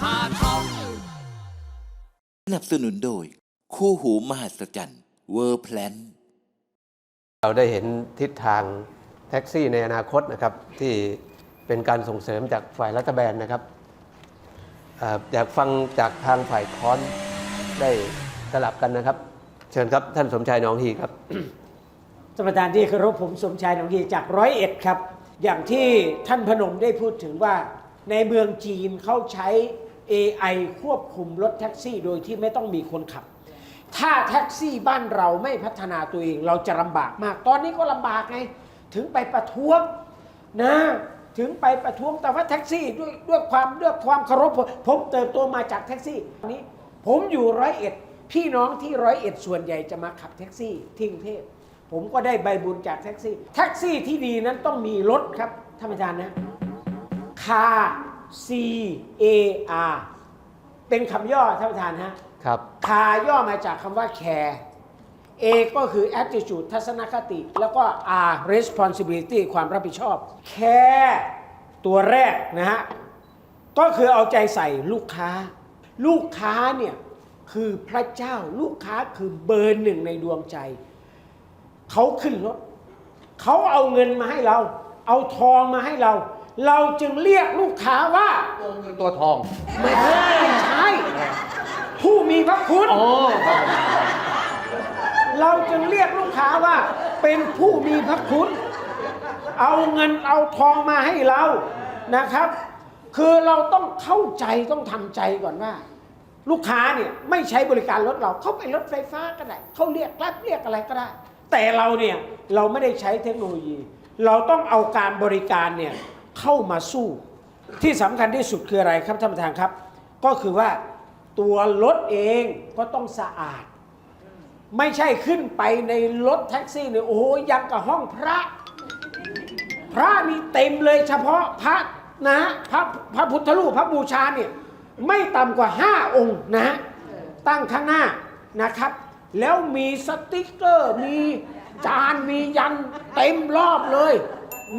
ภาท่องสนับสนุนโดย คู่หูมหัศจรรย์เวอร์แพลนเราได้เห็นทิศทางแท็กซี่ในอนาคตนะครับ ที่เป็นการส่งเสริมจากฝ่ายรัฐบาลนะครับเอ่ออยากฟังจากทางฝ่ายค้อนได้สลับกันนะครับ เชิญครับท่านสมชายหนองฮีครับท่านประธานที่เคารพผมสมชายหนองฮีจากร้อยเอ็ดครับ อย่างที่ท่านพนมได้พูดถึงว่า ในเมืองจีนเขาใช้ AI ควบคุมรถแท็กซี่โดยที่ไม่ต้องมีคนขับ ถ้าแท็กซี่บ้านเราไม่พัฒนาตัวเองเราจะลำบากมาก ตอนนี้ก็ลำบากไง ถึงไปประท้วงนะถึงไปประท้วงแต่ว่าแท็กซี่ด้วยด้วยความด้วยความเคารพผมเติบโตมาจากแท็กซี่นนี้ ผมอยู่ร้อยเอ็ด พี่น้องที่ร้อยเอ็ดส่วนใหญ่จะมาขับแท็กซี่ที่กรุงเทพผมก็ได้ใบบุญจากแท็กซี่ แท็กซี่ที่ดีนั้นต้องมีรถครับท่านประธานนะ คา C A R เป็นคำย่อท่านประธานฮะ ครับคาย่อมาจากคำว่า care A ก็คือ attitude ทัศนคติ แล้วก็ R responsibility ความรับผิดชอบ care ตัวแรกนะฮะ ก็คือเอาใจใส่ลูกค้า ลูกค้าเนี่ยคือพระเจ้าลูกค้าคือเบอร์หนึ่งในดวงใจ เขาขึ้นรถเขาเอาเงินมาให้เรา เอาทองมาให้เรา เราจึงเรียกลูกค้าว่าตัวทอง ไม่ใช่ ผู้มีพระคุณโอ้เราจึงเรียกลูกค้าว่า เป็นผู้มีพระคุณ เอาเงินเอาทองมาให้เรานะครับ คือเราต้องเข้าใจต้องทำใจก่อนว่า ลูกค้าเนี่ยไม่ใช้บริการรถเราเขาไปรถไฟฟ้าก็ได้เขาเรียกรับเรียกอะไรก็ได้ แต่เราเนี่ยเราไม่ได้ใช้เทคโนโลยี เราต้องเอาการบริการเนี่ย เข้ามาสู้ที่สำคัญที่สุดคืออะไรครับท่านประธานครับ ก็คือว่าตัวรถเองก็ต้องสะอาด ไม่ใช่ขึ้นไปในรถแท็กซี่เนี่ยโอ้โหยังกับห้องพระ พระนี่เต็มเลยเฉพาะพระนะพระพระพุทธรูปพระบูชาเนี่ยไม่ต่ำกว่า 5 องค์นะฮะตั้งข้างหน้านะครับ แล้วมีสติกเกอร์มีจานมียันเต็มรอบเลย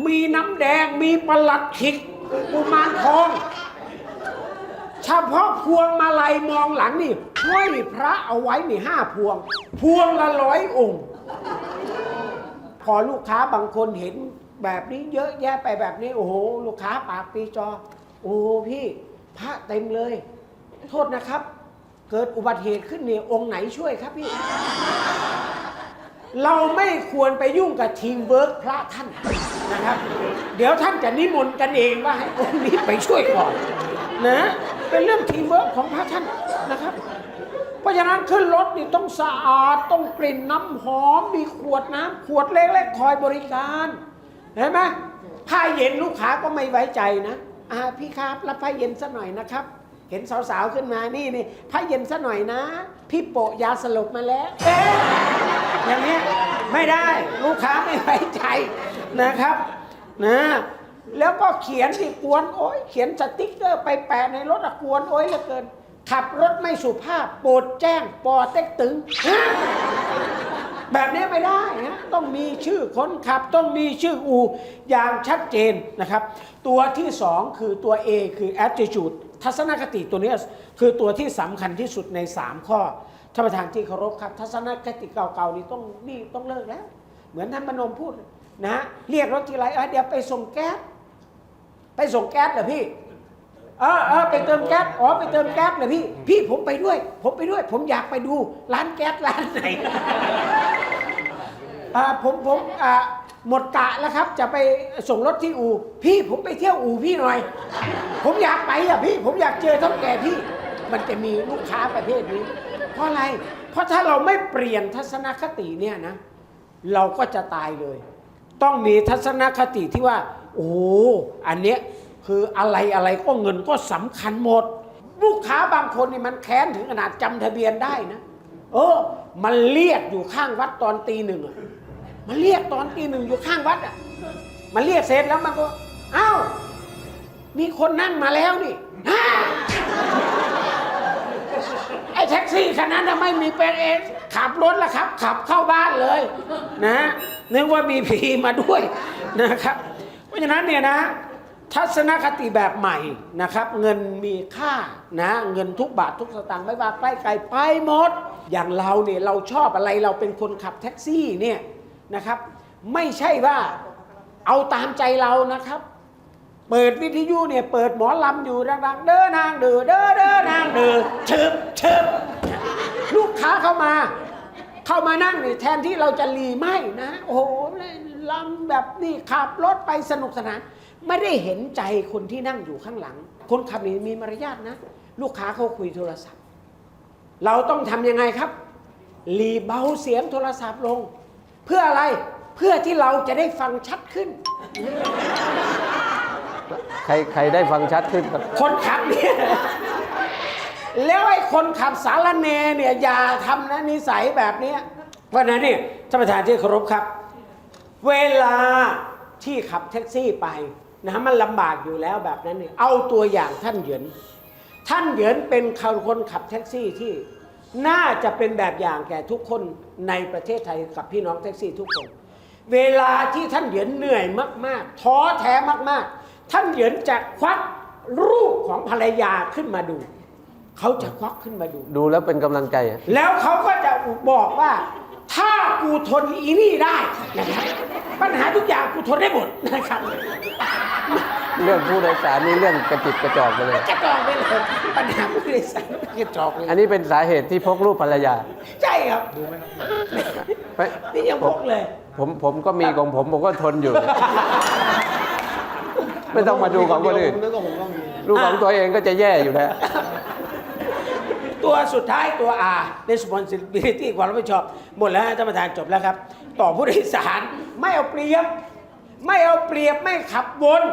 มีน้ำแดงมีประหลัดขิกกุมารทองเฉพาะพวงมาลัยมองหลังนี่ห้อยพระเอาไว้นี่ห้าพวง พวงละร้อยองค์ พอลูกค้าบางคนเห็นแบบนี้เยอะแยะไปแบบนี้ โอ้โห ลูกค้าปากปีจอ โอ้โหพี่พระเต็มเลย โทษนะครับ เกิดอุบัติเหตุขึ้นเนี่ยองค์ไหนช่วยครับพี่ เราไม่ควรไปยุ่งกับทีมเวิร์กพระท่าน นะครับ เดี๋ยวท่านจะนิมนต์กันเองว่าให้องค์นี้ไปช่วยก่อนนะเป็นเรื่องทีมเวิร์กของพระท่านนะครับ เพราะฉะนั้นขึ้นรถนี่ต้องสะอาดต้องกลิ่นน้ำหอมมีขวดน้ำขวดเล็กๆคอยบริการเห็นไหมผ้าเย็นลูกค้าก็ไม่ไว้ใจนะอ่าพี่ครับรับผ้าเย็นสักหน่อยนะครับ เห็นสาวๆขึ้นมานี่นี่ผ้าเย็นสักหน่อยนะ พี่โปะยาสลบมาแล้วเอ๊ะอย่างนี้ยไม่ได้ลูกค้าไม่ไว้ใจ นะครับนะแล้วก็เขียนที่กวนโอ้ยเขียนสติ๊กเกอร์ไปแปะในรถอะกวนโอ้ยเหลือเกิน ขับรถไม่สุภาพโปรดแจ้งปอเต็กตึง แบบนี้ไม่ได้นะต้องมีชื่อคนขับต้องมีชื่ออูอย่างชัดเจนนะครับ ตัวที่สองคือตัว A คือ attitude ทัศนคติตัวนี้คือตัวที่สำคัญที่สุดใน 3 ข้อท่านประธานที่เคารพครับ ทัศนคติเก่าๆนี่ต้องนี่ต้องเลิกแล้ว เหมือนท่านมนมพูด นะฮะเรียกรถทีไรเเดี๋ยวไปส่งแก๊สไปส่งแก๊สเหรอพี่เออเออไปเติมแก๊สอ๋อไปเติมแก๊สเหรอพี่ พี่ผมไปด้วย ผมไปด้วย ผมอยากไปดูร้านแก๊สร้านไหนอ่าผมผมอ่าหมดกะแล้วครับ จะไปส่งรถที่อู่พี่ผมไปเที่ยวอู่พี่หน่อย ผมอยากไปอะพี่ ผมอยากเจอท่าแก่พี่ มันจะมีลูกค้าประเภทนี้ เพราะอะไร เพราะถ้าเราไม่เปลี่ยนทัศนคติเนี่ยนะ เราก็จะตายเลย ต้องมีทัศนคติที่ว่า โอ้อันเนี้ยคืออะไรอะไรก็เงินก็สำคัญหมด ลูกค้าบางคนนี่มันแค้นถึงขนาดจำทะเบียนได้นะเออ มันเรียกอยู่ข้างวัดตอนตีหนึ่งอะมันเรียกตอนตีหนึ่งอยู่ข้างวัดอะมันเรียกเสร็จแล้วมันก็ เอ้า มีคนนั่งมาแล้วนี่ฮ่า แท็กซี่คันนั้นน่ะไม่มีเป็นเองขับรถแล้วครับ ขับเข้าบ้านเลย นะนึกว่ามีผีมาด้วยนะครับ เพราะฉะนั้นเนี่ยนะ ทัศนคติแบบใหม่นะครับ เงินมีค่านะเงินทุกบาททุกสตางค์ไม่ว่าใกล้ไกลไปหมด อย่างเราเนี่ยเราชอบอะไรเราเป็นคนขับแท็กซี่เนี่ยนะครับ ไม่ใช่ว่าเอาตามใจเรานะครับ เปิดวิทยุเนี่ยเปิดหมอลำอยู่ดังๆ เด้อนางเดือเด้อเด้อนางเดือเชิบเชิบลูกค้าเข้ามา เข้ามานั่งนี่แทนที่เราจะรีไม่นะ โอ้โหลำแบบนี่ขับรถไปสนุกสนาน ไม่ได้เห็นใจคนที่นั่งอยู่ข้างหลัง คนขับนี่มีมารยาทนะ ลูกค้าเขาคุยโทรศัพท์ เราต้องทำยังไงครับ รีเบาเสียงโทรศัพท์ลง เพื่ออะไรเพื่อที่เราจะได้ฟังชัดขึ้น ใครใครได้ฟังชัดขึ้นครับ คนขับเนี่ย แล้วไอ้คนขับสารเนเนี่ยอย่าทำนะนิสัยแบบเนี้ยเพราะฉะนั้นเนี่ยท่านประธานที่เคารพครับ เวลาที่ขับแท็กซี่ไปนะมันลำบากอยู่แล้วแบบนั้นเนี่ยเอาตัวอย่างท่านเหยินท่านเหยินเป็นคนขับแท็กซี่ที่น่าจะเป็นแบบอย่างแก่ทุกคนในประเทศไทยกับพี่น้องแท็กซี่ทุกคน เวลาที่ท่านเหยินเหนื่อยมาก ๆ ท้อแท้มาก ๆ ท่านเหยินจะควักรูปของภรรยาขึ้นมาดู เขาจะควักขึ้นมาดู ดูแล้วเป็นกำลังใจอะแล้วเขาก็จะบอกว่า ถ้ากูทนอีนี่ได้นะครับปัญหาทุกอย่างกูทนได้หมดนะครับเรื่องผู้โดยสารนี่เรื่องกระจิตกระจอกไปเลย กระจอกไปเลยปัญหาผู้โดยสารกระจอกเลยอันนี้เป็นสาเหตุที่พกรูปภรรยา ใช่ครับไม่นี่ยังพกเลย ผมผมก็มีของผมผมก็ทนอยู่ ไม่ต้องมาดูของคนอื่น นึกว่าผมก็มีลูกของตัวเองก็จะแย่อยู่แล้ว ตัวสุดท้ายตัว R responsibility ความรับผิดชอบ หมดแล้วฮะท่านประธานจบแล้วครับ ต่อผู้โดยสารไม่เอาเปรียบ ไม่เอาเปรียบไม่ขับวน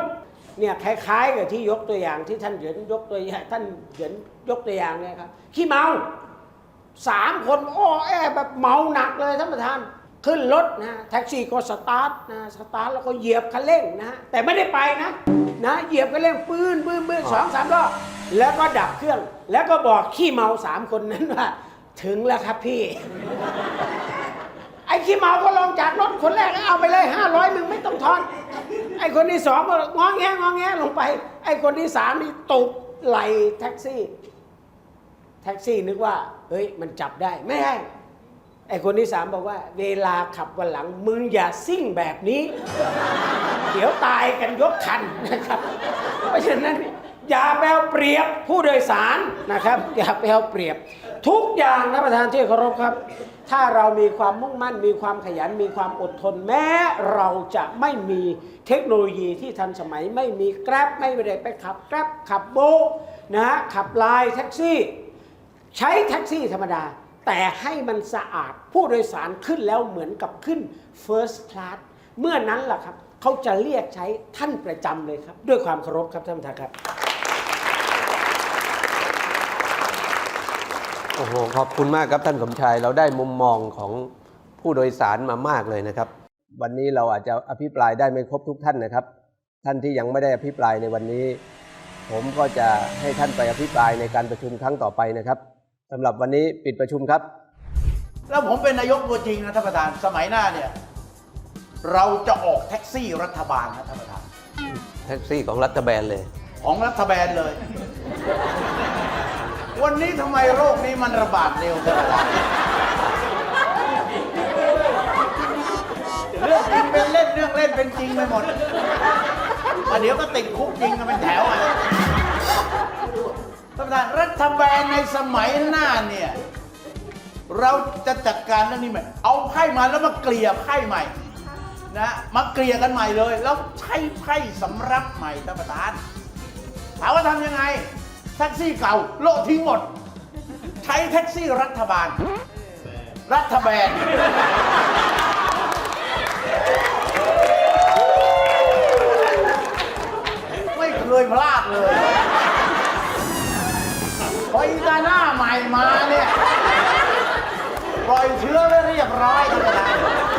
เนี่ยคล้ายๆกับที่ยกตัวอย่างที่ท่านเหยินยกตัวอย่างท่านเหยินยกตัวอย่างเนี่ยครับขี้เมาสามคนอ้อแอแบบเมาหนักเลยท่านประธาน ขึ้นรถนะแท็กซี่ก็สตาร์ทนะสตาร์ทแล้วก็เหยียบคันเร่งนะฮะแต่ไม่ได้ไปนะนะเหยียบคันเร่งปืนปืนปืนสองสามรอบแล้วก็ดับเครื่อง แล้วก็บอกขี้เมาสามคนนั้นว่า ถึงแล้วครับพี่ ไอ้ขี้เมาก็ลงจากรถคนแรกเอาไปเลยห้าร้อยมึงไม่ต้องทอน ไอ้คนที่สองก็งอแงงอแงลงไป ไอ้คนที่สามนี่ตบไหลแท็กซี่ แท็กซี่นึกว่า เฮ้ยมันจับได้ไม่ได้ ไอ้คนที่สามบอกว่า เวลาขับวันหลังมึงอย่าซิ่งแบบนี้ เดี๋ยวตายกันยกคันนะครับ เพราะฉะนั้นอย่าไปเอาเปรียบผู้โดยสารนะครับ อย่าไปเอาเปรียบ ทุกอย่างนะประธานที่เคารพครับ ถ้าเรามีความมุ่งมั่น มีความขยันมีความอดทน แม้เราจะไม่มีเทคโนโลยีที่ทันสมัยไม่มีแกร็บไม่ได้ไปขับแกร็บขับโบนะฮะขับไลน์แท็กซี่ ใช้แท็กซี่ธรรมดา แต่ให้มันสะอาดผู้โดยสารขึ้นแล้วเหมือนกับขึ้น First Class เมื่อนั้นล่ะครับ เขาจะเรียกใช้ท่านประจำเลยครับ ด้วยความเคารพครับท่านประธานครับ โอ้โห ขอบคุณมากครับท่านสมชาย เราได้มุมมองของผู้โดยสารมามากเลยนะครับ วันนี้เราอาจจะอภิปรายได้ไม่ครบทุกท่านนะครับ ท่านที่ยังไม่ได้อภิปรายในวันนี้ ผมก็จะให้ท่านไปอภิปรายในการประชุมครั้งต่อไปนะครับ สำหรับวันนี้ปิดประชุมครับ แล้วผมเป็นนายกตัวจริงนะท่านประธานสมัยหน้าเนี่ย เราจะออกแท็กซี่รัฐบาลนะท่านประธาน แท็กซี่ของรัฐบาลเลย ของรัฐบาลเลย วันนี้ทำไมโรคนี้มันระบาดเร็วท่านประธานเรื่องจริงเป็นเล่นเรื่องเล่นเป็นจริงไปหมดอะเดี๋ยวก็ติดคุกจริงกันเป็นแถวอะ ท่านประธานรัฐบาลในสมัยหน้าเนี่ย เราจะจัดการเรื่องนี้ใหม่ เอาไพ่มาแล้วมาเกลี่ยไพ่ใหม่นะมาเกลี่ยกันใหม่เลย แล้วใช้ไพ่สำรับใหม่ท่านประธานถามว่าทำยังไงแท็กซี่เก่าโละทิ้งหมด ใช้แท็กซี่รัฐบาล รัฐบาลไม่เคยพลาดเลย อ้ตาหน้าใหม่มาเนี่ย ปล่อยเชื้อไว้เรียบร้อยท่านประธาน